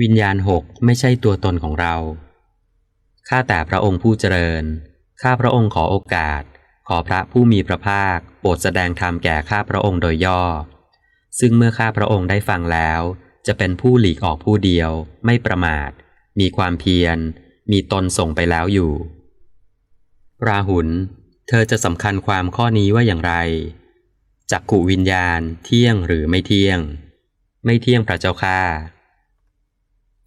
วิญญาณหกไม่ใช่ตัวตนของเรา ข้าแต่พระองค์ผู้เจริญ ข้าพระองค์ขอโอกาส ขอพระผู้มีพระภาค โปรดแสดงธรรมแก่ข้าพระองค์โดยย่อ ซึ่งเมื่อข้าพระองค์ได้ฟังแล้ว จะเป็นผู้หลีกออกผู้เดียว ไม่ประมาท มีความเพียร มีตนส่งไปแล้วอยู่ ราหุล เธอจะสำคัญความข้อนี้ว่าอย่างไรจักขุวิญญาณ เที่ยงหรือไม่เที่ยง ไม่เที่ยงพระเจ้าค่า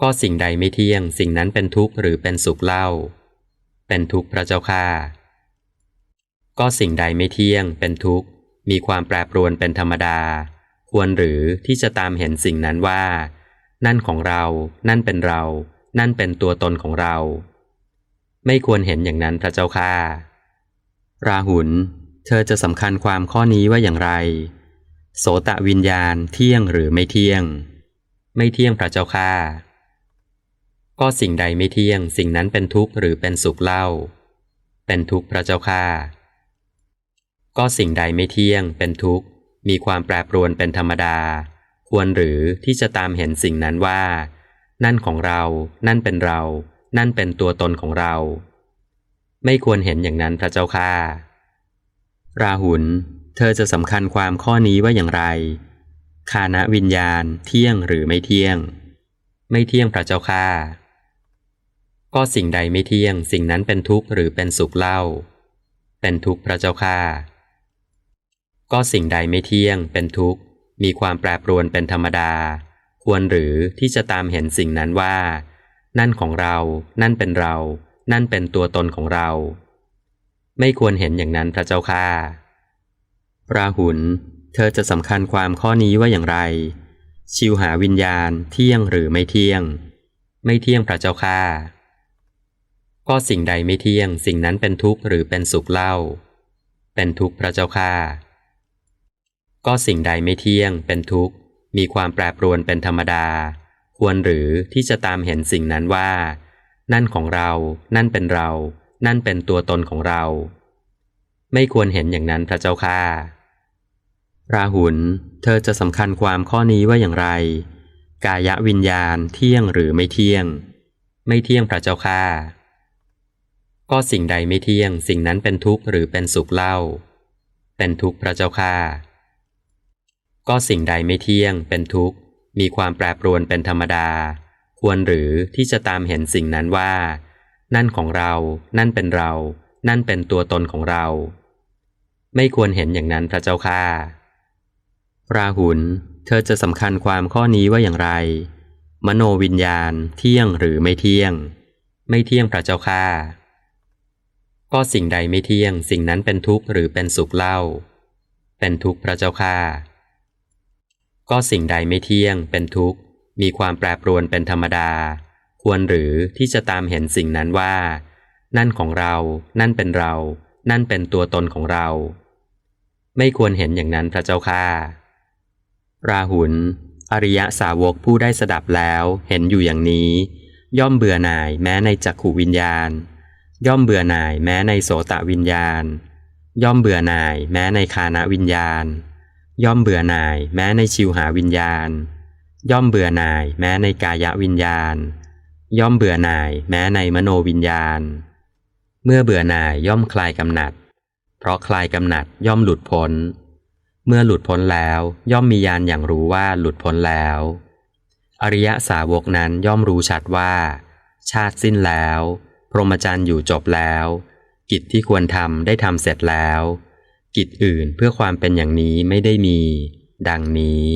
ก็สิ่งใดไม่เที่ยง สิ่งนั้นเป็นทุกข์หรือเป็นสุขเล่า เป็นทุกข์พระเจ้าค่าก็สิ่งใดไม่เที่ยง เป็นทุกข์ มีความแปรปรวนเป็นธรรมดา ควรหรือที่จะตามเห็นสิ่งนั้นว่า นั่นของเรา นั่นเป็นเรา นั่นเป็นตัวตนของเรา ไม่ควรเห็นอย่างนั้นพระเจ้าค่าราหุล เธอจะสำคัญความข้อนี้ว่าอย่างไร โสตะวิญญาณเที่ยงหรือไม่เที่ยง ไม่เที่ยงพระเจ้าค่า ก็สิ่งใดไม่เที่ยง สิ่งนั้นเป็นทุกข์หรือเป็นสุขเล่า เป็นทุกข์พระเจ้าค่าก็สิ่งใดไม่เที่ยง เป็นทุกข์ มีความแปรปรวนเป็นธรรมดา ควรหรือที่จะตามเห็นสิ่งนั้นว่า นั่นของเรา นั่นเป็นเรา นั่นเป็นตัวตนของเรา ไม่ควรเห็นอย่างนั้นพระเจ้าค่าราหุล เธอจะสำคัญความข้อนี้ว่าอย่างไร คานะวิญญาณ เที่ยงหรือไม่เที่ยง ไม่เที่ยงพระเจ้าค่า ก็สิ่งใดไม่เที่ยง สิ่งนั้นเป็นทุกข์หรือเป็นสุขเล่า เป็นทุกข์พระเจ้าค่าก็สิ่งใดไม่เที่ยง เป็นทุกข์ มีความแปรปรวนเป็นธรรมดา ควรหรือที่จะตามเห็นสิ่งนั้นว่า นั่นของเรา นั่นเป็นเรา นั่นเป็นตัวตนของเรา ไม่ควรเห็นอย่างนั้นพระเจ้าค่าราหุล เธอจะสำคัญความข้อนี้ว่าอย่างไร ชิวหาวิญญาณ เที่ยงหรือไม่เที่ยง ไม่เที่ยงพระเจ้าค่า ก็สิ่งใดไม่เที่ยง สิ่งนั้นเป็นทุกข์หรือเป็นสุขเล่า เป็นทุกข์พระเจ้าค่าก็สิ่งใดไม่เที่ยง เป็นทุกข์ มีความแปรปรวนเป็นธรรมดา ควรหรือที่จะตามเห็นสิ่งนั้นว่า นั่นของเรา นั่นเป็นเรา นั่นเป็นตัวตนของเรา ไม่ควรเห็นอย่างนั้นพระเจ้าค่าราหุล เธอจะสำคัญความข้อนี้ว่าอย่างไร กายวิญญาณเที่ยงหรือไม่เที่ยง ไม่เที่ยงพระเจ้าค่า ก็สิ่งใดไม่เที่ยง สิ่งนั้นเป็นทุกข์หรือเป็นสุขเล่า เป็นทุกข์พระเจ้าค่าก็สิ่งใดไม่เที่ยง เป็นทุกข์ มีความแปรปรวนเป็นธรรมดา ควรหรือที่จะตามเห็นสิ่งนั้นว่า นั่นของเรา นั่นเป็นเรา นั่นเป็นตัวตนของเรา ไม่ควรเห็นอย่างนั้นพระเจ้าค่าราหุล เธอจะสำคัญความข้อนี้ว่าอย่างไร มโนวิญญาณ เที่ยงหรือไม่เที่ยง ไม่เที่ยงพระเจ้าค่า ก็สิ่งใดไม่เที่ยง สิ่งนั้นเป็นทุกข์หรือเป็นสุขเล่า เป็นทุกข์พระเจ้าค่าก็สิ่งใดไม่เที่ยง เป็นทุกข์ มีความแปรปรวนเป็นธรรมดา ควรหรือที่จะตามเห็นสิ่งนั้นว่า นั่นของเรา นั่นเป็นเรา นั่นเป็นตัวตนของเรา ไม่ควรเห็นอย่างนั้นพระเจ้าค่าราหุล อริยสาวกผู้ได้สดับแล้ว เห็นอยู่อย่างนี้ ย่อมเบื่อหน่ายแม้ในจักขุวิญญาณ ย่อมเบื่อหน่ายแม้ในโสตวิญญาณ ย่อมเบื่อหน่ายแม้ในคานวิญญาณ ย่อมเบื่อหน่ายแม้ในชิวหาวิญญาณ ย่อมเบื่อหน่ายแม้ในกายวิญญาณ ย่อมเบื่อหน่ายแม้ในมโนวิญญาณ เมื่อเบื่อหน่ายย่อมคลายกำหนัด เพราะคลายกำหนัดย่อมหลุดพ้น เมื่อหลุดพ้นแล้วย่อมมีญาณอย่างรู้ว่าหลุดพ้นแล้ว อริยสาวกนั้นย่อมรู้ชัดว่า ชาติสิ้นแล้ว รหมจรรย์อยู่จบแล้ว กิจที่ควรทำได้ทำเสร็จแล้ว กิจอื่นเพื่อความเป็นอย่างนี้ไม่ได้มี ดังนี้